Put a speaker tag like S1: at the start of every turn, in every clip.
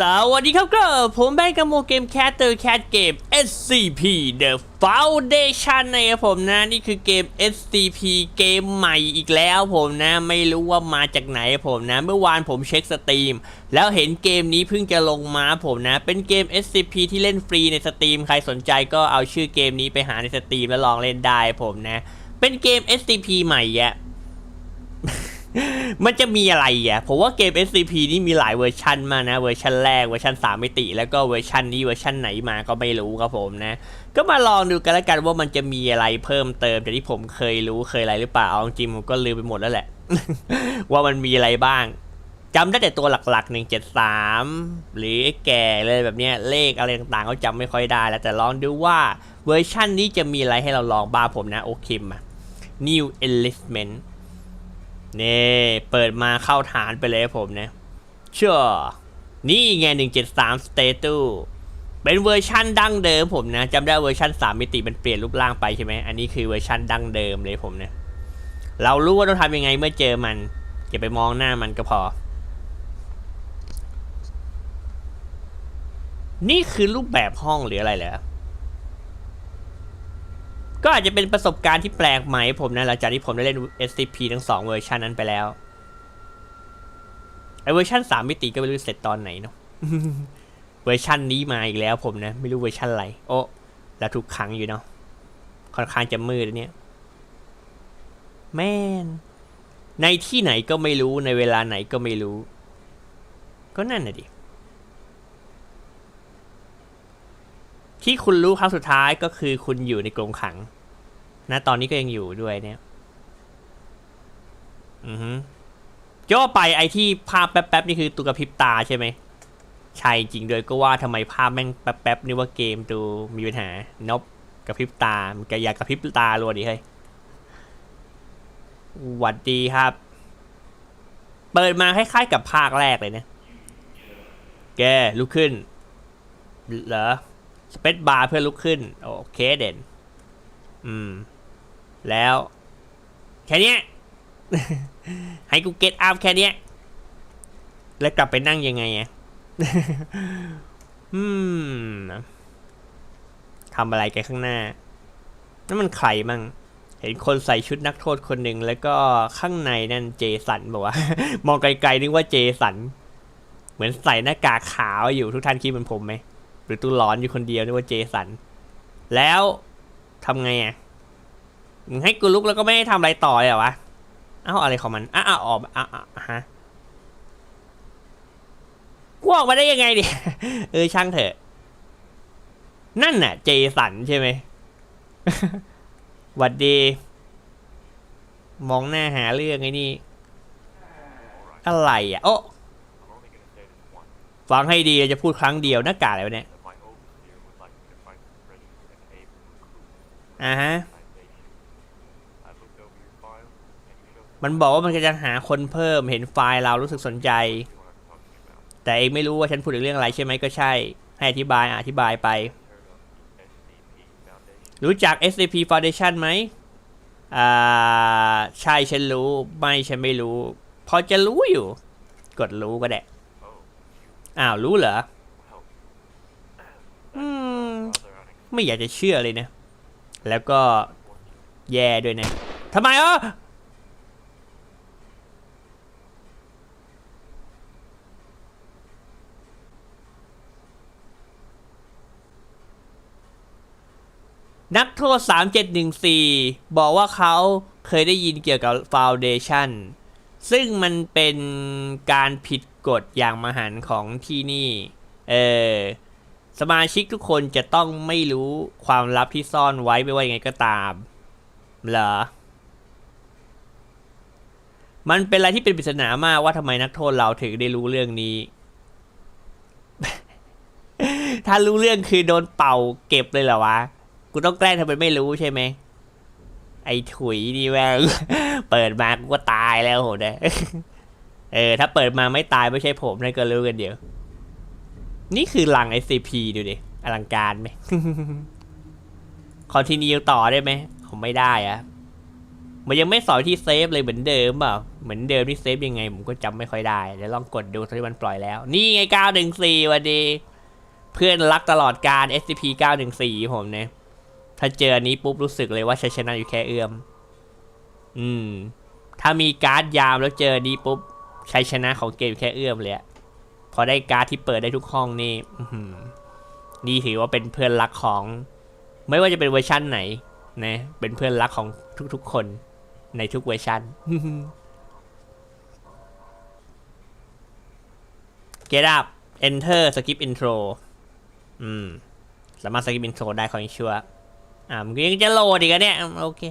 S1: สวัสดีครับก็ผมแบงค์กบโมเกมแคสเตอร์แคสเกม SCP The Foundation นะครับผมนะ นี่คือเกม SCP เกมใหม่อีกแล้วผมนะ ไม่รู้ว่ามาจากไหนผมนะ เมื่อวานผมเช็คสตรีม แล้วเห็นเกมนี้เพิ่งจะลงมาผมนะ เป็นเกม SCP ที่เล่นฟรีในสตรีม ใครสนใจก็เอาชื่อเกมนี้ไปหาในสตรีมแล้วลองเล่นได้ผมนะ เป็นเกม SCP ใหม่แยะ มันจะมีอะไรอะผมว่าเกม SCP นี่มีหลายเวอร์ชันมากนะ เวอร์ชันแรกเวอร์ชัน3มิติ แล้วก็เวอร์ชันนี้เวอร์ชันไหนมาก็ไม่รู้ครับผมนะ ก็มาลองดูกันแล้วกันว่ามันจะมีอะไรเพิ่มเติมจากที่ผมเคยรู้เคยอะไรหรือเปล่าเอาจริงผมก็ลืมไปหมดแล้วแหละ ว่ามันมีอะไรบ้างจำได้แต่ตัวหลักๆ 173 หรือแก่เลยแบบเนี้ยเลขอะไรต่างๆก็จำไม่ค่อยได้แล้วแต่ลองดูว่าเวอร์ชันนี้จะมีอะไรให้เราลองบ้างผมนะ โอเคมา New Enlistment นี่เปิดมาเข้าฐานไปเลยครับผมนะเชื่อนี่ไง173 s t a t u เป็นเวอร์ชั่นดั้งเดิมผมนะจำได้เวอร์ชัน3 มิติมันเปลี่ยนรูปร่างไปใช่ไหมอันนี้คือเวอร์ชันดั้งเดิมเลยผมเนะเรารู้ว่าต้องทำยังไงเมื่อเจอมันอย่าไปมองหน้ามันก็พอ นี่คือรูปแบบห้องหรืออะไรเหรอ ก็อาจจะเป็นประสบการณ์ที่แปลกใหม่ผมนะหลังจากที่ผมได้เล่น SCP ทั้งสองเวอร์ชันนั้นไปแล้วไอเวอร์ชันสามมิติก็ไม่รู้เสร็จตอนไหนเนาะเวอร์ชันนี้มาอีกแล้วผมนะ ไม่รู้เวอร์ชันอะไรโอ้แล้วทุกครั้งอยู่เนาะค่อนข้างจะมืดเนี่ยแม่นในที่ไหนก็ไม่รู้ในเวลาไหนก็ไม่รู้ ก็นั่นน่ะดิ ที่คุณรู้ครั้งสุดท้ายก็คือคุณอยู่ในกรงขัง นะ ตอนนี้ก็ยังอยู่ด้วยเนี่ย อือฮึจะว่าไปไอที่ภาพแป๊บๆนี่คือตุกระพริบตาใช่ไหมใช่จริงด้วยก็ว่าทำไมภาพแม่งแป๊บๆนี่ว่าเกมดูมีปัญหานบกระพริบตามันก็อยากกระพริบตารัวดิเฮ้ยหวัดดีครับ เปิดมาคล้ายๆกับภาคแรกเลยนะ แกลุกขึ้น เหรอ สเปซบาร์เพื่อลุกขึ้น โอเคเด่น อืม แล้ว แค่นี้ให้กูเก็ตอัพแค่นี้แล้วกลับไปนั่งยังไงอะอืมทำอะไรกันข้างหน้านั่นมันใครมั่งเห็นคนใส่ชุดนักโทษคนหนึ่งแล้วก็ข้างในนั่นเจสันบอกว่ามองไกลๆนึกว่าเจสัน เหมือนใส่หน้ากากขาวอยู่ทุกท่านคิดเหมือนผมไหม หรือตู้ร้อนอยู่คนเดียวนึกว่าเจสัน แล้วทำไงอะมึงให้กูลุกแล้วก็ไม่ให้ทำอะไรต่อเลยเหรอวะเอ้าอะไรของมันอ้าวออกอะอะอะฮะกูออกมาได้ยังไงดิเออช่างเถอะ นั่นน่ะ เจสันใช่ไหมหวัดดี มองหน้าหาเรื่องไอ้นี่ อะไรอะ โอ้ฟังให้ดีจะพูดครั้งเดียวหน้ากากอะไรวะเนี่ย อ่าฮะ มันบอกว่ามันจะหาคนเพิ่มเห็นไฟล์เรารู้สึกสนใจ แต่เองไม่รู้ว่าฉันพูดถึงเรื่องอะไรใช่ไหมก็ใช่ ให้อธิบายอธิบายไป รู้จัก SCP Foundation ไหมอ่าใช่ฉันรู้ ไม่ฉันไม่รู้ พอจะรู้อยู่ กดรู้ก็ได้อ้าวรู้เหรอ อืม ไม่อยากจะเชื่อเลยนะ แล้วก็แย่ด้วยนะทำไมอะนักโทษ 3714 บอกว่าเขาเคยได้ยินเกี่ยวกับ Foundation ซึ่งมันเป็นการผิดกฎอย่างมหันของที่นี่ เออ สมาชิกทุกคนจะต้องไม่รู้ความลับที่ซ่อนไว้ไม่ว่ายังไงก็ตาม เหรอ มันเป็นอะไรที่เป็นปริศนามากว่าทำไมนักโทษเราถึงได้รู้เรื่องนี้ ถ้ารู้เรื่องคือโดนเป่าเก็บเลยเหรอวะ กูต้องแกล้งทำเป็นไม่รู้ใช่ไหม ไอ้ถุยนี่แม่งเปิดมากูก็ตายแล้วโหเนี่ยเออ ถ้าเปิดมาไม่ตายไม่ใช่ผมนั่นก็รู้กันเดี๋ยว นี่คือลัง SCP ดูดิ อลังการไหม คอนติเนียต่อได้ไหม ผมไม่ได้อะมันยังไม่สอนที่เซฟเลยเหมือนเดิมเปล่าเหมือนเดิมที่เซฟยังไง ผมก็จำไม่ค่อยได้ เดี๋ยวลองกดดูตอนที่มันปล่อยแล้ว นี่ไง 914วันดี เพื่อนรักตลอดการ SCP 914ผมเนี่ย ถ้าเจออันนี้ปุ๊บรู้สึกเลยว่าชัยชนะอยู่แค่เอื้อม อืม ถ้ามีการ์ดยามแล้วเจอนนี้ปุ๊บชัยชนะของเกมแค่เอื้อมเลยอะ พอได้การ์ดที่เปิดได้ทุกห้องนี่นี่ถือว่าเป็นเพื่อนรักของ ไม่ว่าจะเป็นเวอร์ชั่นไหนนะเป็นเพื่อนรักของทุกๆคนในทุกเวอร์ชัน Get up enter skip intro อืม สามารถ skip intro ได้ขอให้ชัวอ่ามันยังจะโหลดอีกอะเนี่ยอืมโอเค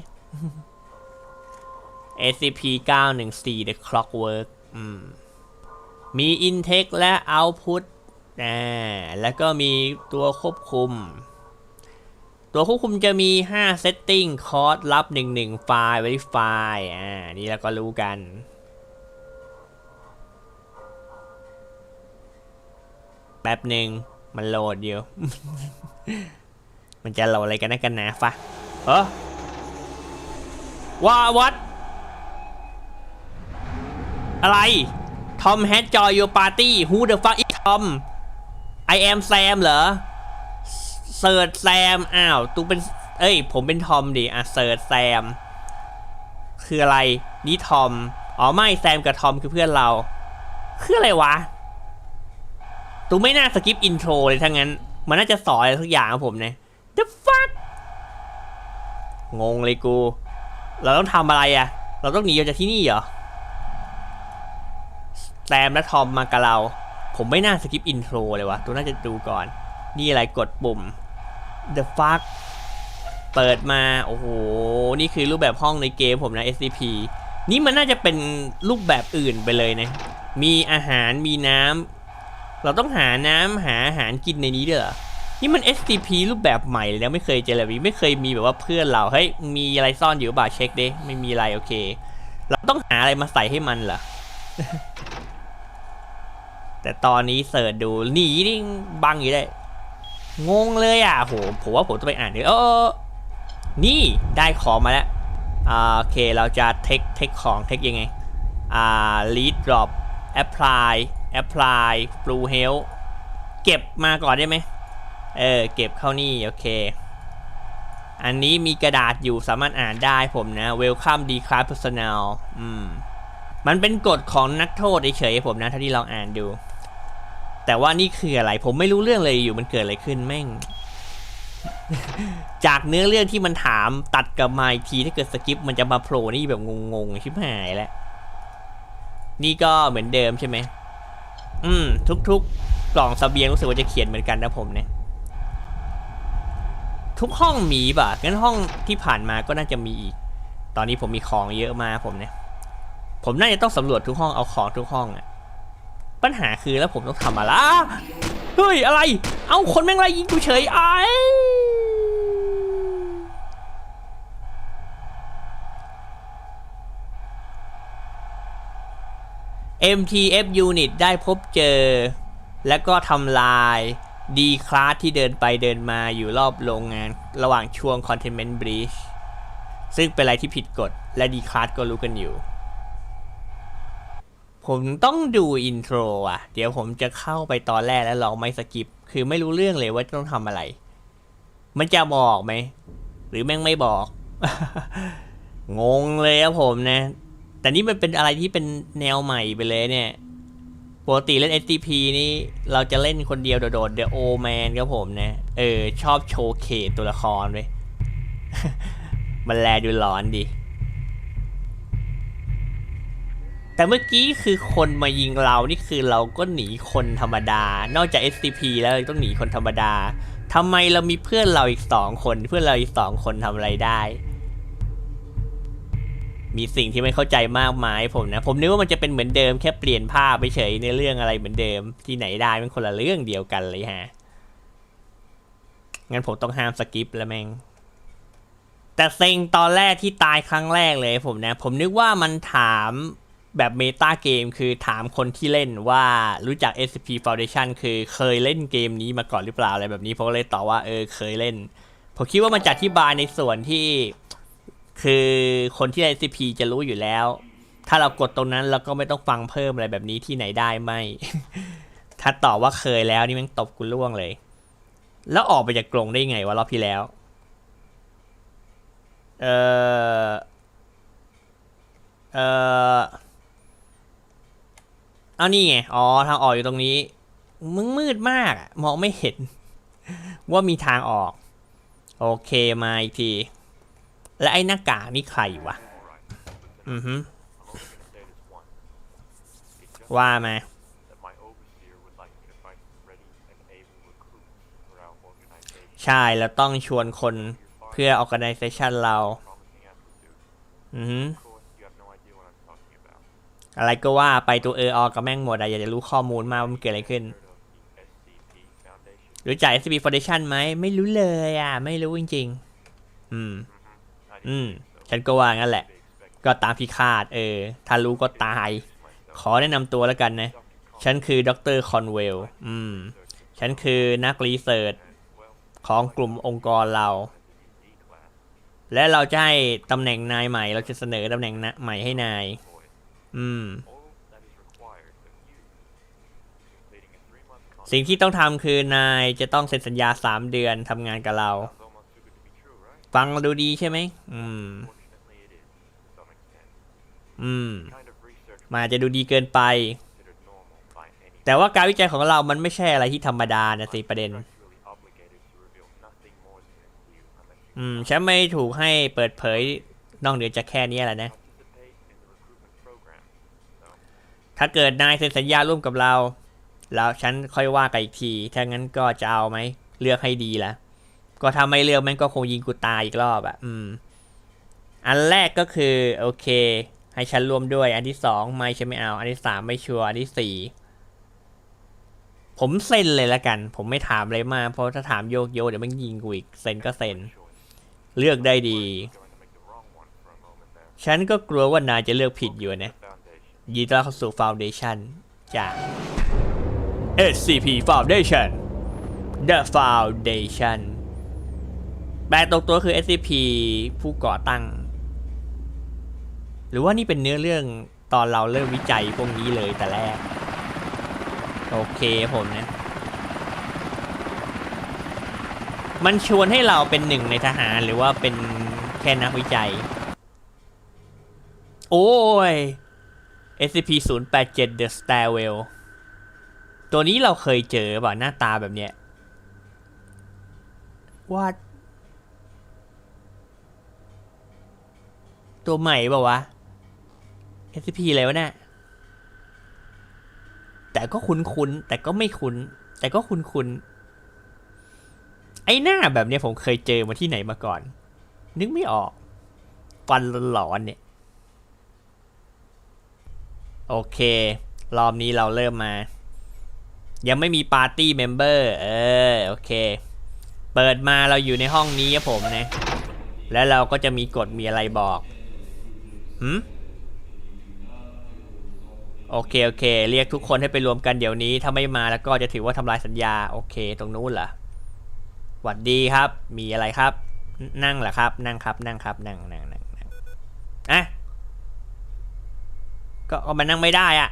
S1: SCP 914 The Clockwork อืม มี intake และ output อ่าแล้วก็มีตัวควบคุม ตัวควบคุมจะมี 5 setting คอร์สรับ 11ไฟล์ verify อ่า นี่เราก็รู้กัน แป๊บหนึ่งมันโหลดอยู่ มันจะโหลดอะไรกันนะกันหนาฟะเออว่าวัด อะไร ทอม has joy your party who the fuck is Tom I am Sam เหรอเสิร์ชแซมอ้าวตูเป็น เอ้ย ผมเป็นทอมดิอะเสิร์ชแซม คืออะไร นี่ทอม อ๋อไม่แซมกับทอมคือเพื่อนเรา คืออะไรวะตูไม่น่าสกิปอินโทรเลยทั้งนั้น มันน่าจะสอนอะไรทุกอย่างครับผมเนี่ย The fuck งงเลยกู เราต้องทำอะไรอะเราต้องหนีออกจากที่นี่เหรอ แซมและทอมมากับเรา ผมไม่น่าสกิปอินโทรเลยวะตัวน่าจะดูก่อน นี่อะไรกดปุ่ม The fuck เปิดมา โอ้โห นี่คือรูปแบบห้องในเกมผมนะ SCP นี่มันน่าจะเป็นรูปแบบอื่นไปเลยนะ มีอาหารมีน้ำ เราต้องหาน้ำหาอาหารกินในนี้ด้วยเหรอนี่มัน SCP รูปแบบใหม่เลยนะไม่เคยเจอแบบนี้ไม่เคยมีแบบว่าเพื่อนเราเฮ้ยมีอะไรซ่อนอยู่หรือเปล่าเช็คดิไม่มีอะไรโอเค เราต้องหาอะไรมาใส่ให้มันเหรอ แต่ตอนนี้เสิร์ชดูหนีนี่บังอยู่ได้งงเลยอะโหผมว่าผมต้องไปอ่านดิเออนี่ได้ของมาแล้วอ่าโอเคเราจะเทคเทคของเทคยังไงอ่า lead drop apply apply blue health เก็บมาก่อนได้ไหมเออเก็บเข้านี่โอเค อันนี้มีกระดาษอยู่สามารถอ่านได้ผมนะ welcome d e c l a r e personnel อืมมันเป็นกฎของนักโทษเฉยๆผมนะ ถ้าที่ลองอ่านดู แต่ว่านี่คืออะไรผมไม่รู้เรื่องเลยอยู่มันเกิดอะไรขึ้นแม่ง จากเนื้อเรื่องที่มันถามตัดกับมาอีกทีถ้าเกิดสกิปมันจะมาโผล่นี่แบบงงๆชิบหายแล้วนี่ก็เหมือนเดิมใช่ไหมอืม ทุกๆกล่องเสบียงรู้สึกว่าจะเขียนเหมือนกันนะผมเนี่ยทุกห้องมีป่ะงั้นห้องที่ผ่านมาก็น่าจะมีอีก ตอนนี้ผมมีของเยอะมากผมเนี่ย ผมน่าจะต้องสำรวจทุกห้องเอาของทุกห้องอะ ปัญหาคือแล้วผมต้องทำอะไรเฮ้ยอะไร เอาคนแม่งไล่ยิงกูเฉยไอ้ MTF Unit ได้พบเจอ แล้วก็ทำลายดีคลาสที่เดินไปเดินมาอยู่รอบโรงงานระหว่างช่วง Containment Breach ซึ่งเป็นอะไรที่ผิดกฎและดีคลาสก็รู้กันอยู่ ผมต้องดูอินโทรอะ เดี๋ยวผมจะเข้าไปตอนแรกแล้วลองไม่สกิป คือไม่รู้เรื่องเลยว่าต้องทำอะไร มันจะบอกไหม หรือแม่งไม่บอก งงเลยครับผมนะ แต่นี่มันเป็นอะไรที่เป็นแนวใหม่ไปเลยเนี่ย ปกติเล่น SCP นี่ เราจะเล่นคนเดียวโดดๆ The Old Man ครับผมนะ เออ ชอบโชว์เคสตัวละครเลยมันแลดูหลอนดี แต่เมื่อกี้คือคนมายิงเรานี่คือเราก็หนีคนธรรมดา นอกจาก SCP แล้วต้องหนีคนธรรมดาทำไมเรามีเพื่อนเราอีกสองคนเพื่อนเราอีกสองคนทำอะไรได้ มีสิ่งที่ไม่เข้าใจมากมายผมนะ ผมนึกว่ามันจะเป็นเหมือนเดิมแค่เปลี่ยนภาพไปเฉยในเรื่องอะไรเหมือนเดิม ที่ไหนได้เป็นคนละเรื่องเดียวกันเลยฮะงั้นผมต้องห้ามสกิปแล้วแม่งแต่เซ็งตอนแรกที่ตายครั้งแรกเลยผมนะ ผมนึกว่ามันถาม แบบเมตาเกมคือถามคนที่เล่นว่ารู้จัก SCP Foundation คือเคยเล่นเกมนี้มาก่อนหรือเปล่าอะไรแบบนี้ผมก็เลยตอบว่าเออเคยเล่น ผมคิดว่ามันจะอธิบายในส่วนที่คือคนที่ SCP จะรู้อยู่แล้ว ถ้าเรากดตรงนั้นเราก็ไม่ต้องฟังเพิ่มอะไรแบบนี้ที่ไหนได้ไม่ ถ้าตอบว่าเคยแล้วนี่มันตบกูล่วงเลย แล้วออกไปจากกรงได้ไงวะรอบที่แล้ว เออเออ เอานี่ไง อ๋อ ทางออกอยู่ตรงนี้ มึงมืดมากมองไม่เห็น ว่ามีทางออก โอเคมาอีกที และไอ้หน้ากากนี่ใครวะ อือฮึว่ามาใช่เราต้องชวนคนเพื่อ organization เรา อือฮึ อะไรก็ว่าไปตัวเอออกับแม่งหมดอะอยากจะรู้ข้อมูลมากว่ามันเกิดอะไรขึ้น รู้จัก SCP Foundation ไหม ไม่รู้เลยอะ ไม่รู้จริง ๆ อืม อืม ฉันก็ว่างั้นแหละ ก็ตามที่คาด เออ ถ้ารู้ก็ตาย ขอแนะนำตัวแล้วกันนะ ฉันคือดรคอนเวล อืม ฉันคือนักรีเสิร์ชของกลุ่มองค์กรเรา และเราจะให้ตำแหน่งนายใหม่ เราจะเสนอตำแหน่งนะใหม่ให้นาย อืม
S2: All that is required of you is completing a three-month contract.
S1: สิ่งที่ต้องทำคือนายจะต้องเซ็นสัญญาสามเดือนทำงานกับเรา
S2: Sounds almost too good to be true, right?
S1: ฟังดูดีใช่ไหม อืม
S2: Fortunately, it is, to some extent.
S1: อืม
S2: The kind of research
S1: มันอาจจะดูดีเกินไป
S2: considered normal by any
S1: แต่ว่าการวิจัยของเรามันไม่ใช่อะไรที่ธรรมดานะสิประเด็น
S2: contractually obligated to reveal nothing more than this to you unless you
S1: อืมฉันไม่ถูกให้เปิดเผยนอกเหนือจากแค่นี้แหละนะ ถ้าเกิดนายเซ็นสัญญาร่วมกับเรา แล้วฉันค่อยว่ากันอีกที ถ้างั้นก็จะเอาไหม เลือกให้ดีละก็ถ้าไม่เลือกมันก็คงยิงกูตายอีกรอบอะ่ะ อืม อันแรกก็คือ โอเค ให้ฉันร่วมด้วย อันที่สองไม่ฉันไม่เอา อันที่สามไม่ชัวร์ อันที่สี่ผมเซ็นเลยละกัน ผมไม่ถามเลยมาก เพราะถ้าถามโยกโยกเดี๋ยวมันยิงกูอีก เซ็นก็เซ็น เลือกได้ดี ฉันก็กลัวว่านายจะเลือกผิดอยู่นะ ยินดีต้อนรับเข้าสู่ Foundation จาก SCP Foundation The Foundation แปลตรงตัวคือ SCP ผู้ก่อตั้ง หรือว่านี่เป็นเนื้อเรื่องตอนเราเริ่มวิจัยพวกนี้เลยแต่แรก โอเคผมนะ มันชวนให้เราเป็นหนึ่งในทหารหรือว่าเป็นแค่นักวิจัย โอ้ย SCP-087 The Stairwell ตัวนี้เราเคยเจอป่ะหน้าตาแบบเนี้ย ว่าตัวใหม่เปล่าวะ SCP อะไรวะเนี่ยแต่ก็คุ้นๆแต่ก็ไม่คุ้น แต่ก็คุ้นๆไอ้หน้าแบบเนี้ยผมเคยเจอมาที่ไหนมาก่อน นึกไม่ออก ฟันหลอนๆเนี่ย โอเค รอบนี้เราเริ่มมา ยังไม่มีปาร์ตี้เมมเบอร์เออโอเค เปิดมาเราอยู่ในห้องนี้ครับผมนะ แล้วเราก็จะมีกฎมีอะไรบอกหืมโอเคโอเค เรียกทุกคนให้ไปรวมกันเดี๋ยวนี้ ถ้าไม่มาแล้วก็จะถือว่าทำลายสัญญา โอเค ตรงนู้นเหรอหวัดดีครับ มีอะไรครับ นั่งเหรอครับ นั่งครับ นั่งครับ นั่งนั่งนั่งนั่งอะ ก็ก็มันนั่งไม่ได้อะ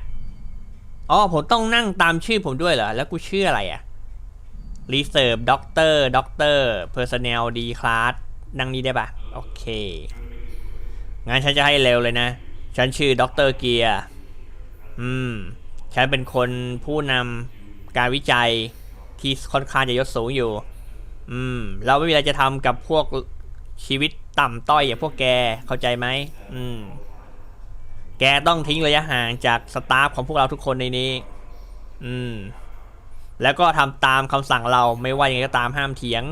S1: อ๋อผมต้องนั่งตามชื่อผมด้วยเหรอ แล้วกูชื่ออะไรอะรีเซิร์ฟด็อกเตอร์ด็อกเตอร์เพอร์ซเนลดีคลาสนั่งนี้ได้ปะโอเค งั้นฉันจะให้เร็วเลยนะ ฉันชื่อด็อกเตอร์เกียร์อืม ฉันเป็นคนผู้นำการวิจัยที่ค่อนข้างจะยศสูงอยู่ อืม เราไม่มีอะไรจะทำกับพวกชีวิตต่ำต้อยอย่างพวกแกเข้าใจไหม อืม แกต้องทิ้งระยะห่างจากสตาฟของพวกเราทุกคนในนี้ อืม แล้วก็ทำตามคำสั่งเราไม่ว่ายังไงก็ตามห้ามเถียง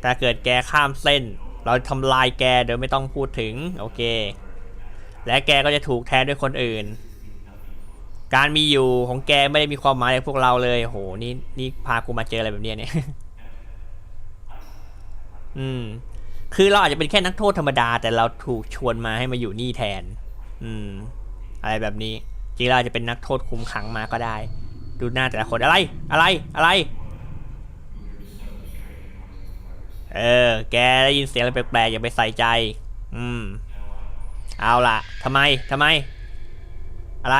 S1: แต่เกิดแกข้ามเส้น เราทำลายแกโดยไม่ต้องพูดถึง โอเค และแกก็จะถูกแทนด้วยคนอื่น การมีอยู่ของแกไม่ได้มีความหมายกับพวกเราเลยโหนี่นี่พากูมาเจออะไรแบบเนี้ยเนี่ย อืม คือเราอาจจะเป็นแค่นักโทษธรรมดา แต่เราถูกชวนมาให้มาอยู่นี่แทน อืม อะไรแบบนี้จริงเราจะเป็นนักโทษคุมขังมาก็ได้ ดูหน้าแต่ละคนอะไร อะไรอะไร เออ แกได้ยินเสียงอะไรแปลกๆอย่าไปใส่ใจ อืม เอาล่ะทำไมทำไม อะไร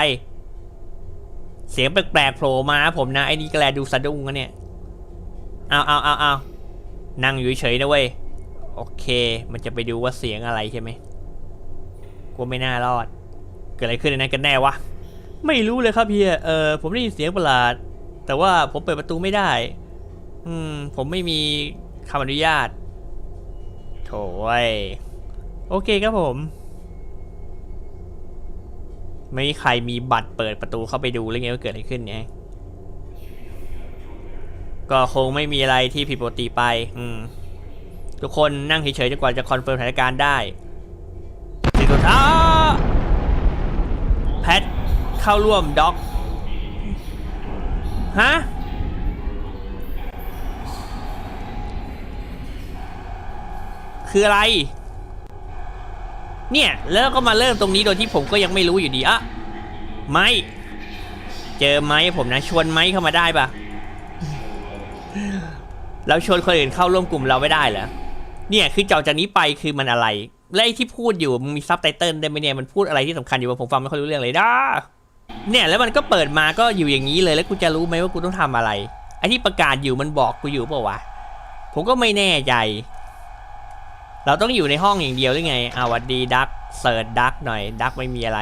S1: เสียงแปลกๆโผล่มาผมนะไอ้นี่ก็แลดูสะดุ้งกันเนี่ยเอาเอาเอาเอานั่งอยู่เฉยๆนะเว้ย โอเค มันจะไปดูว่าเสียงอะไรใช่ไหมกูไม่น่ารอด เกิดอะไรขึ้นในนั้นกันแน่วะ ไม่รู้เลยครับเฮีย เออผมได้ยินเสียงประหลาด แต่ว่าผมเปิดประตูไม่ได้ อืม ผมไม่มีคำอนุญาต โถ่เว้ยโอเคครับผม ไม่ใครมีบัตรเปิดประตูเข้าไปดูหรือไงว่าเกิดอะไรขึ้นเนี่ยก็คงไม่มีอะไรที่ผิดปกติไป อืม ทุกคนนั่งเฉยๆจนกว่าจะคอนเฟิร์มสถานการณ์ได้สิสุดท้าย แพทเข้าร่วมด็อกฮะคืออะไร เนี่ย แล้วก็มาเริ่มตรงนี้โดยที่ผมก็ยังไม่รู้อยู่ดีอะไม่ เจอไหมผมนะชวนไหมเข้ามาได้ปะเราชวนคนอื่นเข้าร่วมกลุ่มเราไม่ได้เหรอเนี่ยคือจากจากนี้ไปคือมันอะไร และไอ้ที่พูดอยู่มันมีซับไตเติลได้ไหมเนี่ยมันพูดอะไรที่สำคัญอยู่ผมฟังไม่ค่อยรู้เรื่องเลยด้าเนี่ยแล้วมันก็เปิดมาก็อยู่อย่างนี้เลยแล้วกูจะรู้ไหมว่ากูต้องทำอะไรไอ้ที่ประกาศอยู่มันบอกกูอยู่เปล่าวะผมก็ไม่แน่ใจ เราต้องอยู่ในห้องอย่างเดียวหรือไงอาวัดดีดักเสิร์ชดักหน่อยดักไม่มีอะไร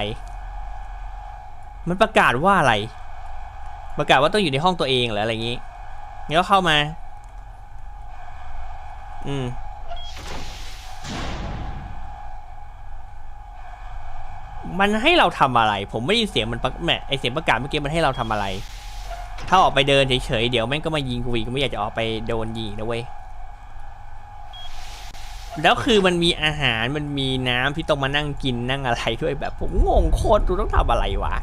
S1: มันประกาศว่าอะไร ประกาศว่าต้องอยู่ในห้องตัวเองเหรืออะไรอย่างนี้งั้นก็เข้ามา อืม มันให้เราทำอะไร ผมไม่ได้ยินเสียงมันประแหมไอเสียงประกาศเมื่อกี้มันให้เราทำอะไร ถ้าออกไปเดินเฉยๆเดี๋ยวแม่งก็มายิงกูอีกไม่อยากจะออกไปโดนยิงนะเว้ยแล้วคือมันมีอาหารมันมีน้ำที่ต้องมานั่งกินนั่งอะไรด้วยแบบ ผมงงโคตรกูต้องทำอะไรวะ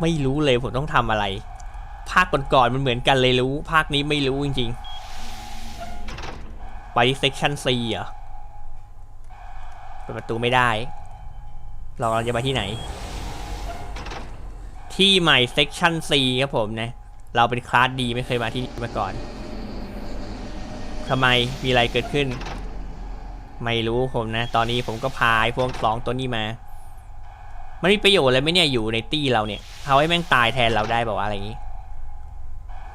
S1: ไม่รู้เลยผมต้องทำอะไร ภาคก่อนๆมันเหมือนกันเลยรู้ ภาคนี้ไม่รู้จริงๆ ไปเซ c ชัน C เหรอเปิดประตูไม่ได้ เราเราจะไปที่ไหน ที่ใหม่เซ c ชัน C ครับผมนะ เราเป็นคลาสดีไม่เคยมาที่นี่มาก่อนทำไมมีอะไรเกิดขึ้น ไม่รู้ผมนะ ตอนนี้ผมก็พายพวกสองตัวนี้มา มันมีประโยชน์อะไรไหมเนี่ยอยู่ในตี้เราเนี่ยเอาให้แม่งตายแทนเราได้บอกว่าอะไรอย่างนี้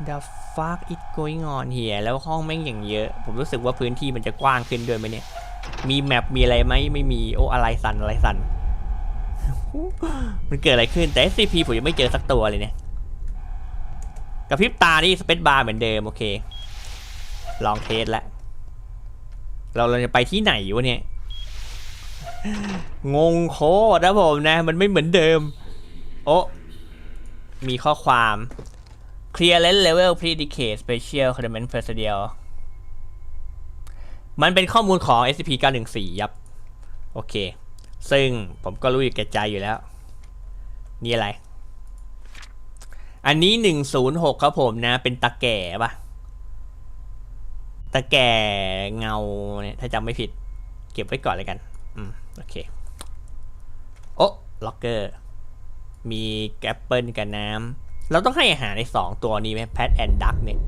S1: The fuck is going on here แล้วห้องแม่งอย่างเยอะ ผมรู้สึกว่าพื้นที่มันจะกว้างขึ้นด้วยไหมเนี่ย มีแมปมีอะไรไหมไม่มี โอ้อะไรสันอะไรสัน มันเกิดอะไรขึ้น แต่ SCP ผมยังไม่เจอสักตัวเลยเนี่ยกระพริบตานี่สเปซบาร์เหมือนเดิม โอเค ลองเทสแล้ว เราเราจะไปที่ไหนวะเนี่ย งงโคตรนะผมนะ มันไม่เหมือนเดิม โอ้มีข้อความ clearance level predicate special command personnel มันเป็นข้อมูลของ SCP 914ยับ โอเค ซึ่งผมก็รู้อยู่แก่ใจอยู่แล้ว นี่อะไร อันนี้ 106 ครับผมนะ เป็นตะแก่ปะตะแก่เงาเนี่ย ถ้าจำไม่ผิด เก็บไว้ก่อนเลยกัน อืม โอเค โอ้ล็อกเกอร์ มีแกปเปิลกับน้ำ เราต้องให้อาหารในสองตัวนี้ไหมแพทแอนดักเนี่ย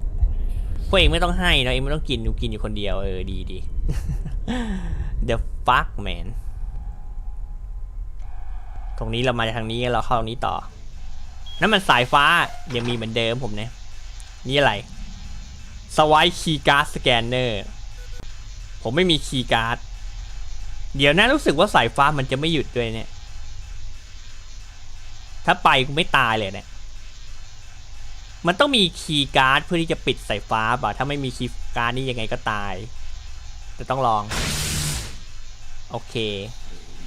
S1: พวกเองไม่ต้องให้นะเองไม่ต้องกินกูกินอยู่คนเดียวเออดีดี The fuck man ตรงนี้เรามาจากทางนี้เราเข้าตรงนี้ต่อ นั่นมันสายฟ้ายังมีเหมือนเดิมผมเนี่ย นี่อะไรสวายคีย์การ์ดสแกนเนอร์ผมไม่มีคีย์การ์ดเดี๋ยวนะรู้สึกว่าสายฟ้ามันจะไม่หยุดด้วยเนี่ย ถ้าไปกูไม่ตายเลยเนี่ย มันต้องมีคีย์การ์ดเพื่อที่จะปิดสายฟ้าป่ะถ้าไม่มีคีย์การ์ดนี่ยังไงก็ตายจะต้องลอง โอเค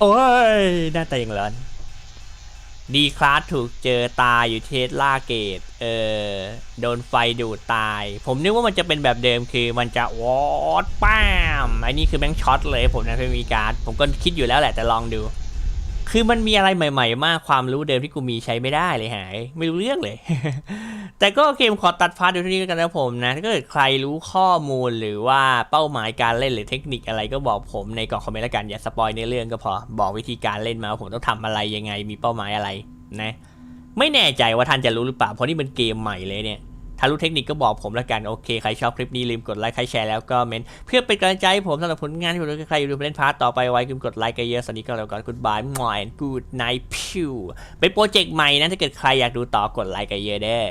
S1: โอ้ยหน้าตาอย่างร้อนดีคลาสถูกเจอตายอยู่เทสลาเกต เออ โดนไฟดูดตาย ผมนึกว่ามันจะเป็นแบบเดิมคือมันจะวอดป้ามอ้นี่คือแบงช็อตเลยผมนะไม่มีการ์ด ผมก็คิดอยู่แล้วแหละแต่ลองดู คือมันมีอะไรใหม่ๆ มากความรู้เดิมที่กูมีใช้ไม่ได้เลยหาย ไม่รู้เรื่องเลย แต่ก็เคผมขอตัดพาร์ทเดียวนี้กันนะผมนะถ้าเกิดใครรู้ข้อมูลหรือว่าเป้าหมายการเล่นหรือเทคนิคอะไรก็บอกผมในกล่องคอมเมนต์ล้วกันอย่าสปอยในเรื่องก็พอ บอกวิธีการเล่นมาว่าผมต้องทำอะไรยังไงมีเป้าหมายอะไรนะ ไม่แน่ใจว่าท่านจะรู้หรือเปล่าเพราะนี่เป็นเกมใหม่เลยเนี่ย ถ้ารู้เทคนิคก็บอกผมละกัน โอเค ใครชอบคลิปนี้ลืมกดไลค์ ใครแชร์แล้วก็เมนต์เพื่อเป็นกำลังใจให้ผมสำหรับผลงานที่ผมใครอยู่ดูเล่นพาร์ตต่อไปไว้ลืมกดไลค์กันเยอะสวัสดีก็แล้วกันกูดบายมอยกูดไนท์พิวเป็นโปรเจกต์ใหม่นะถ้าเกิดใครอยากดูต่อกดไลค์กันเยอะเด้อ